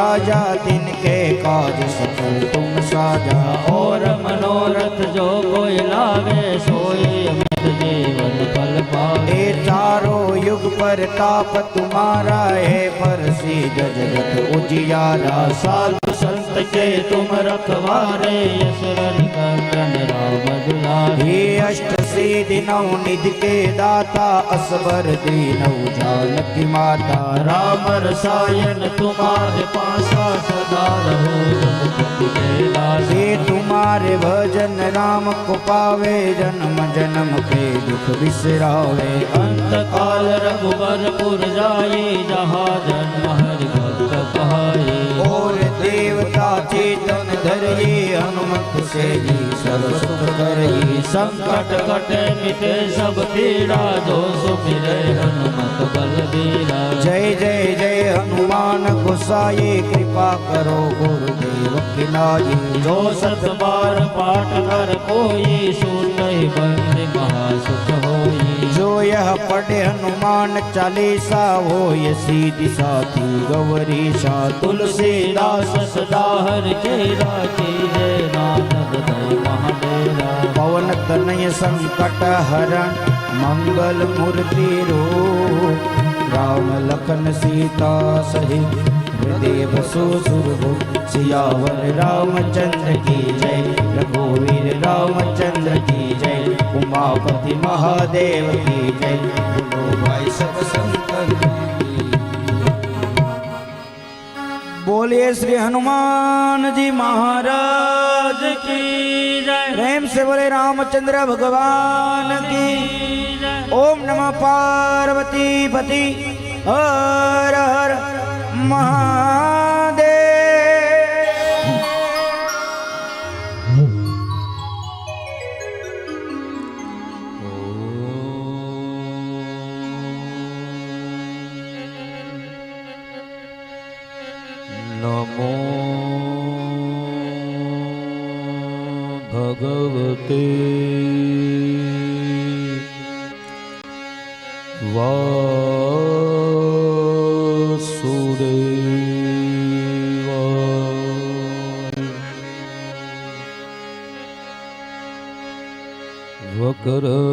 राजा तिनके काज सकल तुम साजा और मनोरथ जो कोई लावे सोई अमित जीवन फल पावे ए चारों युग पर ताप तुम्हारा है पर सी जगत उजियारा साधु संत के तुम रखवारे यसरन कंदन राम दुलारे हे अष्ट સૈદિનૌ નિધિ કે દાતા, અસબર દીનૌ જાનકી માતા. રામ રસાયન તુમારે પાસા સદા રહો. હે તુમારે ભજન રામ કો પાવે જન્મ જન્મ કે દુખ વિસરાવે. અંતકાલ રઘુબર પુર જાય જહા જન્મ હરિ સહાય ઓર દેવતા ચેતન ધરી હનુમત સેજી સર્વ સુખ કરી સંકટ કટે મિટે સબ પીડા જો સુખી રહે હનુમત બલબીરા. જય જય જય હનુમાન ગુસાઈ કૃપા કરો ગુરુદેવ કિનાજી જો સત બાર પાઠ કર કોઈ સુ નહીં બંધ મહાસુખ હોય. જો યહ પડે હનુમાન ચાલીસા હોય સીધી સાથી ગૌરી શા તુલસીદાસ સદા હર જય રાજે જય નાનક પવન તનય સંકટ હરણ મંગલ મૂર્તિ રૂપ. રામ લખન સીતા સહિત દેવ સુસુર સિયાવર રામચંદ્ર કી જય. રઘુવીર રામચંદ્ર કી उमापति महादेव की जय। बोलो भाई सब की। बोलिए श्री हनुमान जी महाराज की जय। प्रेम से बोले रामचंद्र भगवान की ओम नमः पार्वती पति। हर हर महादेव। ભગવતે વાસુદેવાય વક્રતુંડમાં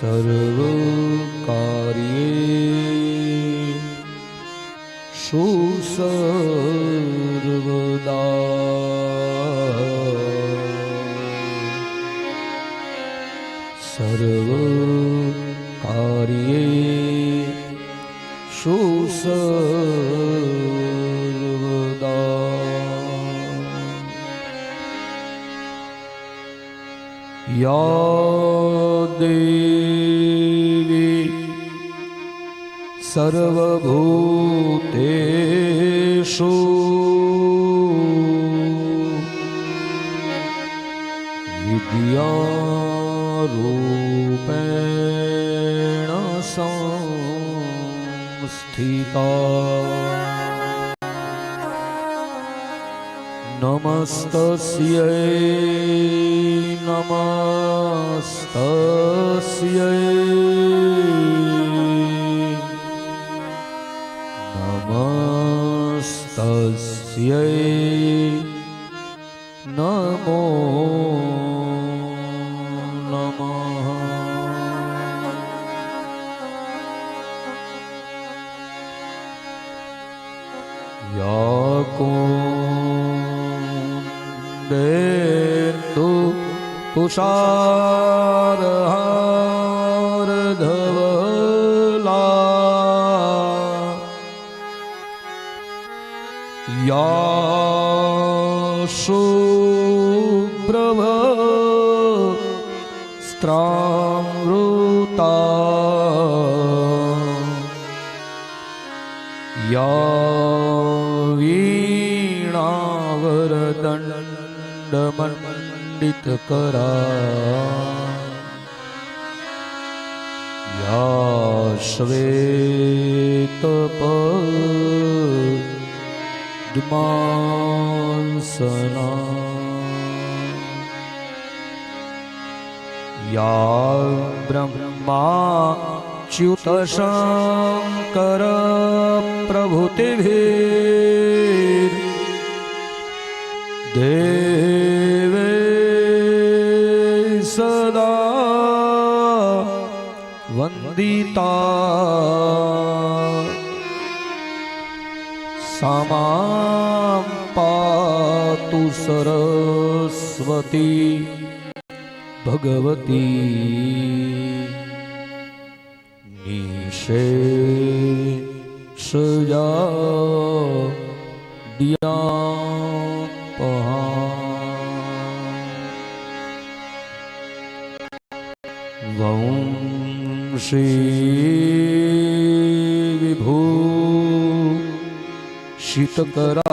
સર્વ કાર્યે સુસર્વદા रूपेण संस्थिता नमस्तस्यै नमस्तस्यै नमस्तस्यै તુષારહાર ધવલા. યા શુભ્રભ સ્ત્રામૃતા. યા વીણાવરદંડમંડિત કરા. યા શ્વેત યા બ્રહ્મા ચ્યુતશંકર પ્રભુતિભિર. દેવે વંદિતા સામામ પાતુ સરસ્વતી ભગવતી નિશેષયા વંશી શીતકરા નવનીરદાભ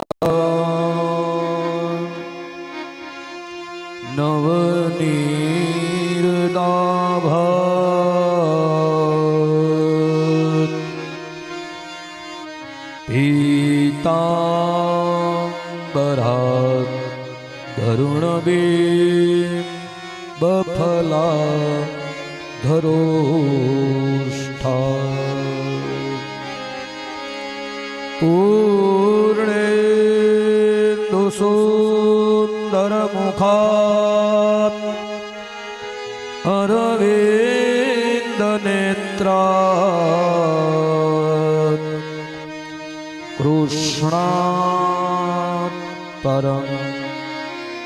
कृष्णात् परं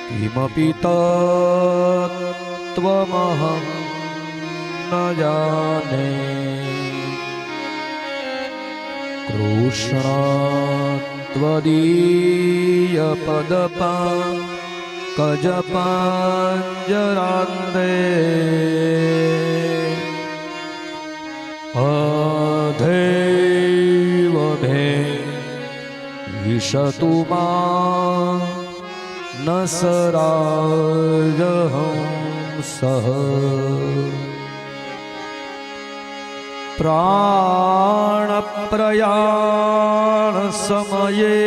किमपि तत्त्वमहं न जाने। कृष्णा त्वदीयपदपान् વિશતુ મા ન સરાજહં સહ પ્રાણપ્રયાણ સમયે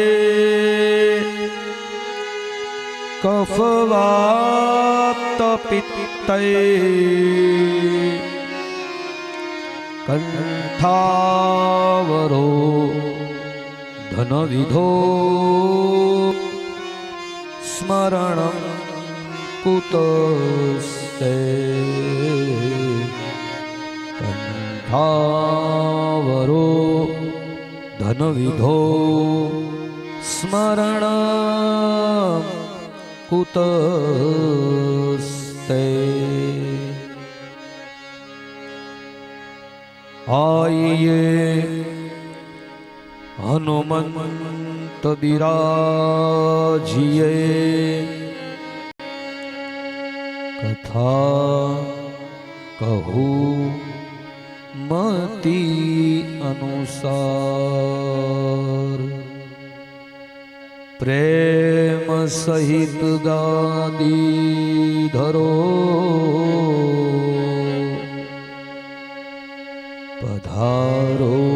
કફવાતપિત્તૈ વિધો સ્મરણ કુતસ્તે કંઠાવરો ધનવિધો સ્મરણ કુતસ્તે આઈએ હનુમંત બિરાજીએ કથા કહું મતી અનુસાર. પ્રેમ સહિત ગાદી ધરો. પધારો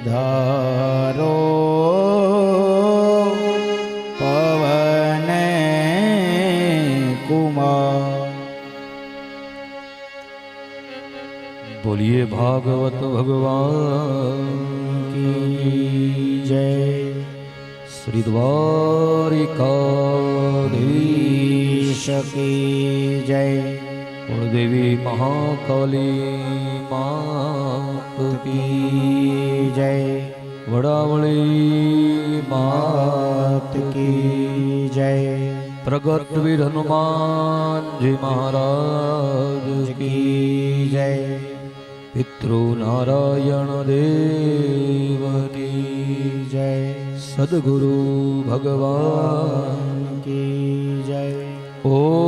પધારો પવન કુમાર બોલીએ ભાગવત ભગવાન કી જય શ્રી દ્વારિકાધીશ કી જય કુળદેવી મહાકાલી માત કી જય. વડાવળી માત કી જય. પ્રગટ વીર હનુમાનજી મહારાજ કી જય. પિતૃ નારાયણ દેવની જય. સદગુરુ ભગવાન કી જય. ઓ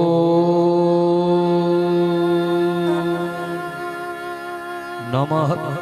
नमः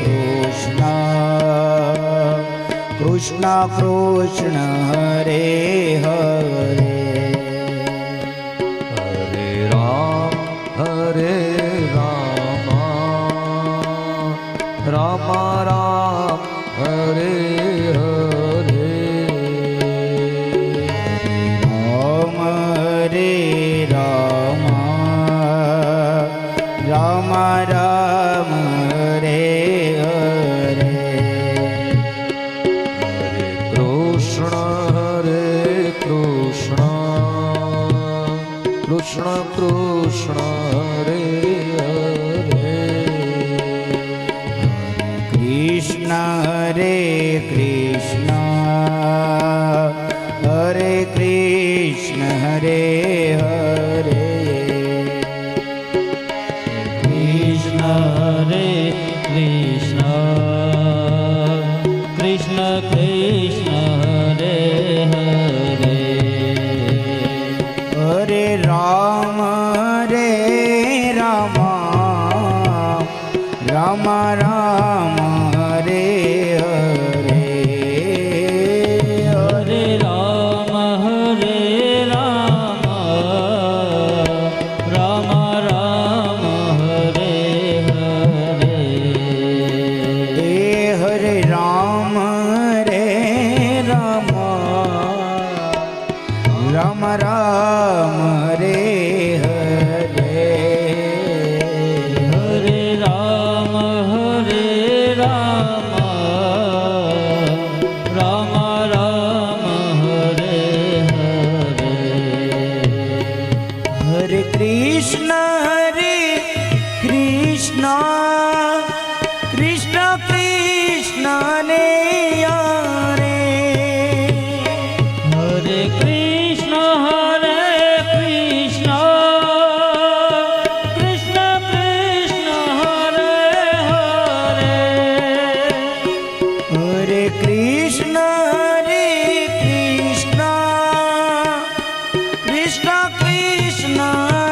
કૃષ્ણ કૃષ્ણ કૃષ્ણ હરે હરે. રામ રામ રે না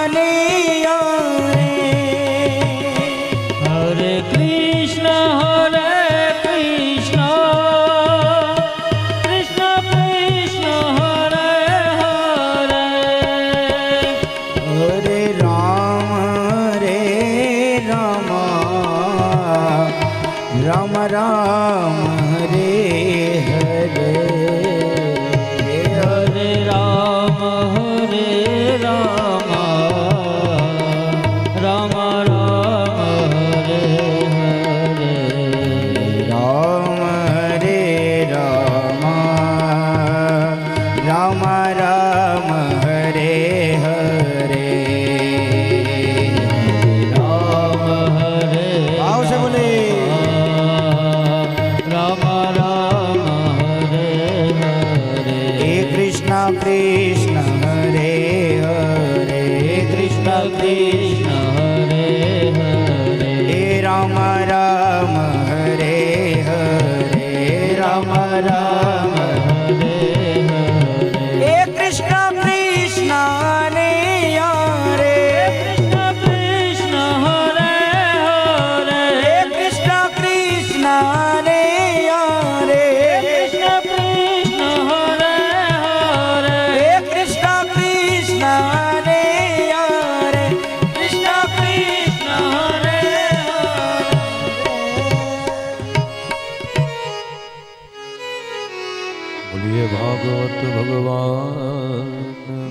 શ્રી ભાગવત ભગવાન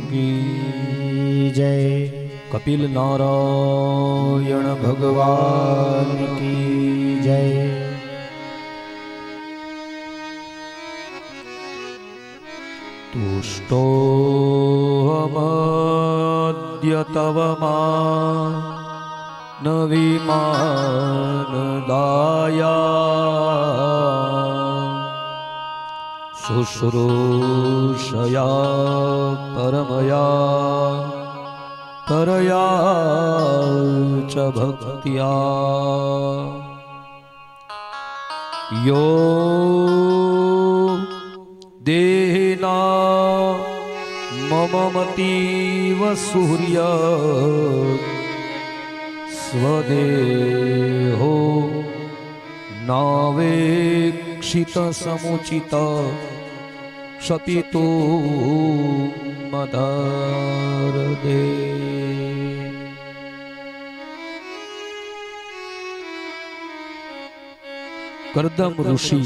કી જય. કપિલ નારાયણ ભગવાન કી જય. તુષ્ટો અમદ્ય તવમાં નવી માન દાયા. शुश्रूषया परमया परया च भक्त्या यो देहिना मम मतीव सूर्य स्वदेहो नावेक्षितसमुचित સતી તું કરદમ ઋષિ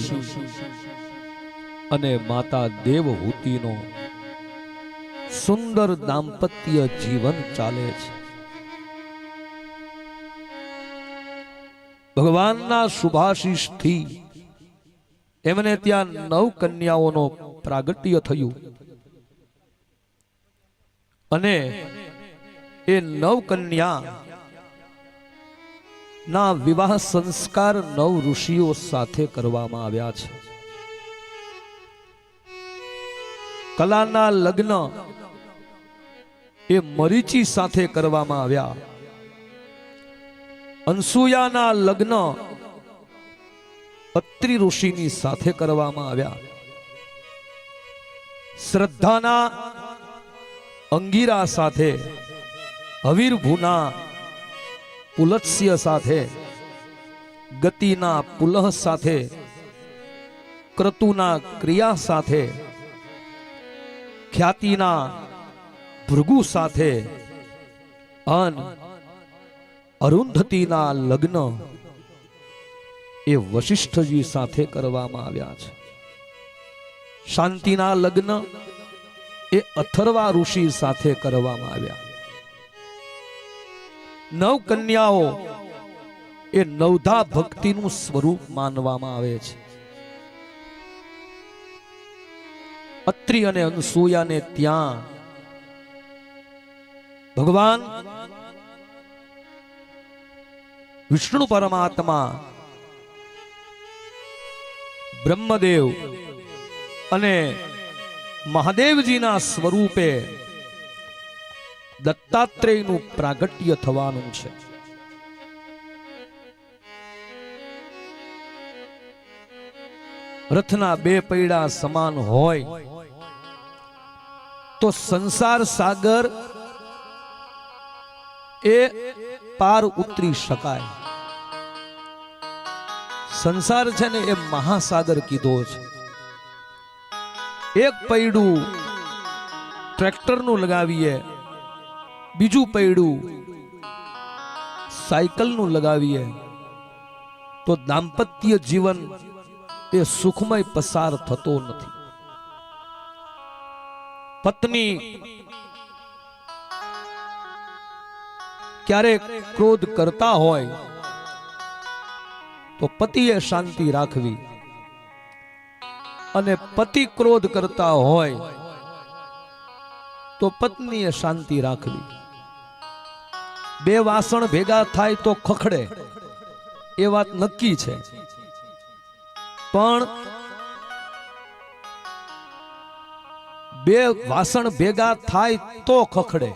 અને માતા દેવહૂતિનો સુંદર દાંપત્ય જીવન ચાલે છે ભગવાનના શુભાશીષથી એમને ત્યાં નવ કન્યાઓનો પ્રાગટ્ય થયું. અને એ નવ કન્યા ના વિવાહ સંસ્કાર નવ ઋષિઓ સાથે કરવામાં આવ્યા છે. કલાના લગ્ન એ મરીચી સાથે કરવામાં આવ્યા. અનસુયાના લગ્ન અત્રિ ઋષિની સાથે કરવામાં આવ્યા. શ્રદ્ધાના અંગીરા સાથે હવીરભુના પુલત્સ્ય સાથે, ગતિના પુલહ સાથે, ક્રતુના ક્રિયા સાથે, ખ્યાતિના ભૃગુ સાથે, અન અરુંધતીના લગ્ન એ વશિષ્ઠજી સાથે કરવામાં આવ્યા છે. શાંતિના લગ્ન એ અથર્વા ઋષિ સાથે કરવામાં આવ્યા. નવ કન્યાઓ એ નવધા ભક્તિનું સ્વરૂપ માનવામાં આવે છે. અત્રિ અને અનસૂયાને ત્યાં ભગવાન વિષ્ણુ પરમાત્મા, બ્રહ્મદેવ અને મહાદેવજીના સ્વરૂપે દત્તાત્રેયનું પ્રાગટ્ય થવાનું છે. રથના બે પૈડા સમાન હોય તો સંસાર સાગર એ પાર ઉતરી શકાય. સંસાર છે ને એ મહાસાગર કીધો છે. એક પૈડું ટ્રેક્ટરનું લગાવીએ, બીજું પૈડું સાયકલનું લગાવીએ, તો દાંપત્ય જીવન એ સુખમય પસાર થતો નથી. પત્ની ક્યારેક ક્રોધ કરતા હોય, તો પતિએ શાંતિ રાખવી. અને પતિ ક્રોધ કરતા હોય, તો પત્નીએ શાંતિ રાખવી. બે વાસણ ભેગા થાય તો ખખડે, એ વાત નક્કી છે. પણ બે વાસણ ભેગા થાય તો ખખડે.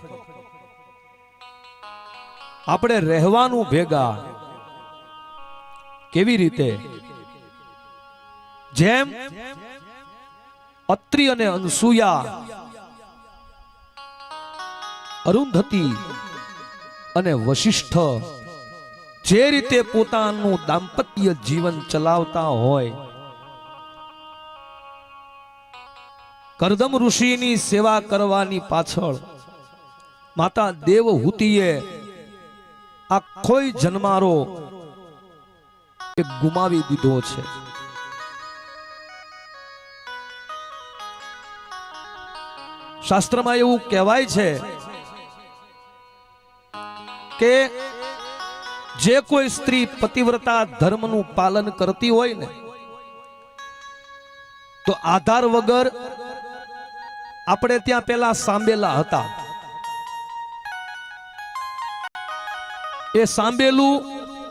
આપણે રહેવાનું ભેગા કેવી રીતે? જેમ અત્રિ અને અનસુયા અરુંધતી અને વશિષ્ઠ જે રીતે પોતાનું દાંપત્ય જીવન ચલાવતા હોય, કરદમ ઋષિની સેવા કરવાની પાછળ માતા દેવહૂતિએ આખોય જન્મારો ગુમાવી દીધો છે. શાસ્ત્રમાં એવું કહેવાય છે કે જે કોઈ સ્ત્રી પતિવ્રતા ધર્મનું પાલન કરતી હોય ને, તો આધાર વગર આપણે ત્યાં પેલા સાંભેલા હતા. એ સાંભેલું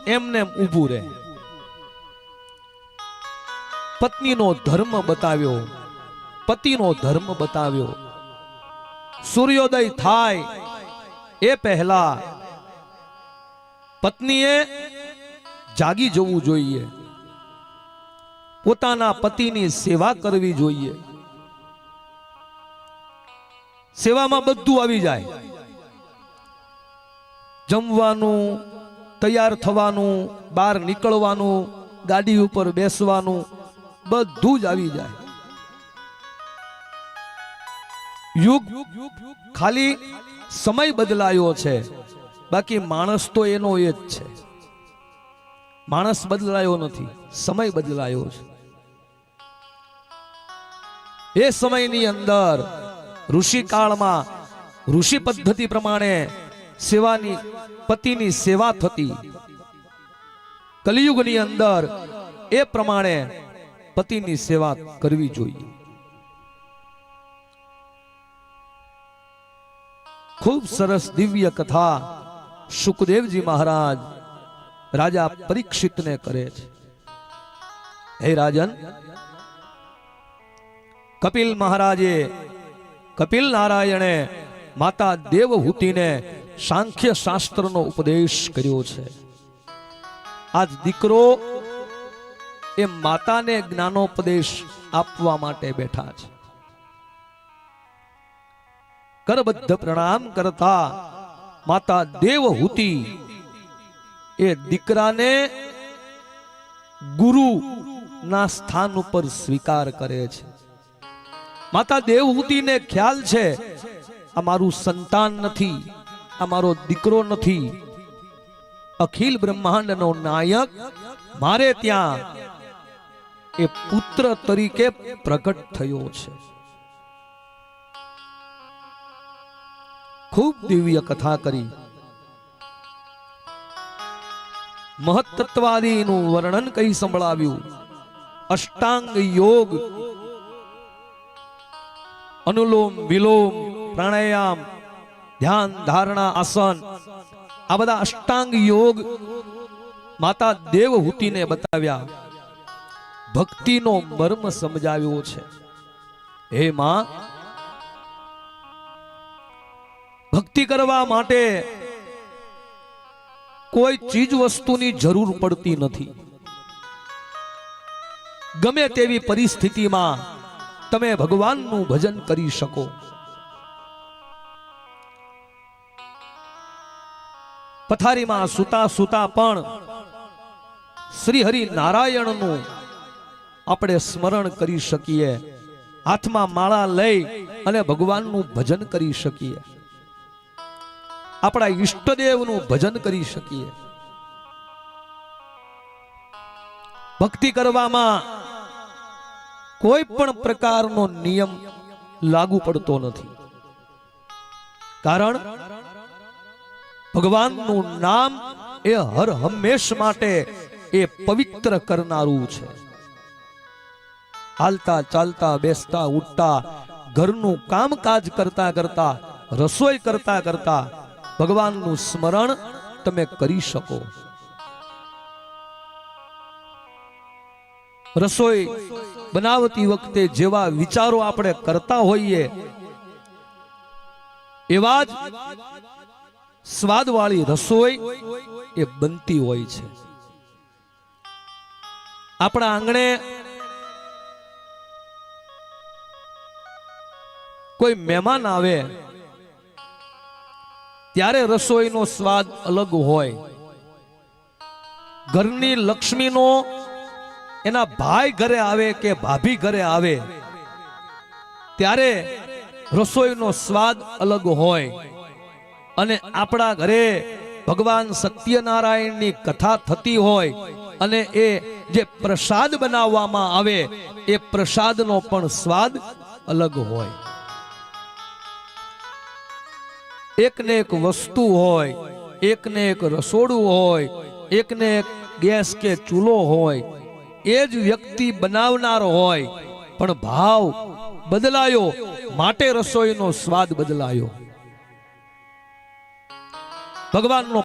એમને ઉભું રહે. પત્નીનો ધર્મ બતાવ્યો, પતિનો ધર્મ બતાવ્યો. સૂર્યોદય થાય એ પહેલા પત્નીએ જાગી જવું જોઈએ. પોતાના પતિની સેવા કરવી જોઈએ. સેવામાં બધું આવી જાય. જમવાનું, તૈયાર થવાનું, બહાર નીકળવાનું, ગાડી ઉપર બેસવાનું, બધું જ આવી જાય. યુગ ખાલી સમય બદલાયો છે. બાકી માણસ તો એનો એ જ છે. માણસ બદલાયો નથી, સમય બદલાયો છે. એ સમયની અંદર ઋષિ કાળમાં ઋષિ પદ્ધતિ પ્રમાણે સેવાની પતિની સેવા થતી. કલિયુગની અંદર એ પ્રમાણે પતિની સેવા કરવી જોઈએ. ખૂબ સરસ દિવ્ય કથા સુખદેવજી મહારાજ રાજા પરીક્ષિતને કરે છે. હે રાજન, કપિલ મહારાજે કપિલ નારાયણે માતા દેવહૂતિને સાંખ્ય શાસ્ત્રનો ઉપદેશ કર્યો છે. આજ દીકરો એ માતાને જ્ઞાનોપદેશ આપવા માટે બેઠા છે. કરબદ્ધ પ્રણામ કરતા માતા દેવહૂતિ. એ દીકરાને ગુરુ ના સ્થાન ઉપર સ્વીકાર કરે છે. માતા દેવહૂતિને ખ્યાલ છે, આ સંતાન નથી, આ મારો દીકરો નથી. અખિલ બ્રહ્માંડનો નાયક મારે ત્યાં એ પુત્ર તરીકે પ્રગટ થયો છે. ખૂબ દિવ્ય કથા કરી. મહત્તત્વાદીનું વર્ણન કઈ સંભળાવ્યું. અષ્ટાંગ યોગ, અનુલોમ વિલોમ, પ્રાણાયામ, ધ્યાન, ધારણા, આસન, આ બધા અષ્ટાંગ યોગ માતા દેવહૂતિને બતાવ્યા. ભક્તિનો મર્મ સમજાવ્યો છે. હે માં ભક્તિ કરવા માટે કોઈ ચીજ વસ્તુની જરૂર પડતી નથી. ગમે તેવી પરિસ્થિતિમાં તમે ભગવાનનું ભજન કરી શકો. પથારીમાં સુતા સુતા પણ શ્રી હરિ નારાયણનું આપણે સ્મરણ કરી શકીએ. હાથમાં માળા લઈ અને ભગવાનનું ભજન કરી શકીએ. આપણા ઈષ્ટદેવનું ભજન કરી શકીએ. ભક્તિ કરવામાં કોઈ પણ પ્રકારનો નિયમ લાગુ પડતો નથી. કારણ ભગવાનનું નામ એ હર હંમેશ માટે એ પવિત્ર કરનારું છે. હાલતા ચાલતા બેસતા ઉઠતા ઘરનું કામકાજ કરતા કરતા રસોઈ કરતા કરતા ભગવાનનું સ્મરણ તમે કરી શકો. રસોઈ બનાવતી વખતે જેવા વિચારો આપણે કરતા હોઈએ, એવા જ સ્વાદવાળી રસોઈ એ બનતી હોય છે. આપણા આંગણે કોઈ મહેમાન આવે ત્યારે રસોઈનો સ્વાદ અલગ હોય. ઘરની લક્ષ્મીનો એના ભાઈ ઘરે આવે કે ભાભી ઘરે આવે, ત્યારે રસોઈનો સ્વાદ અલગ હોય. અને આપણા ઘરે ભગવાન સત્યનારાયણની કથા થતી હોય અને એ જે પ્રસાદ બનાવવામાં આવે, એ પ્રસાદનો પણ સ્વાદ અલગ હોય. એકને એક વસ્તુ હોય, એકને એક રસોડું હોય, એકને એક ગેસ કે ચૂલો હોય, એ જ વ્યક્તિ બનાવનાર હોય, પણ ભાવ બદલાયો, માટે રસોઈનો સ્વાદ બદલાયો. ભગવાનનો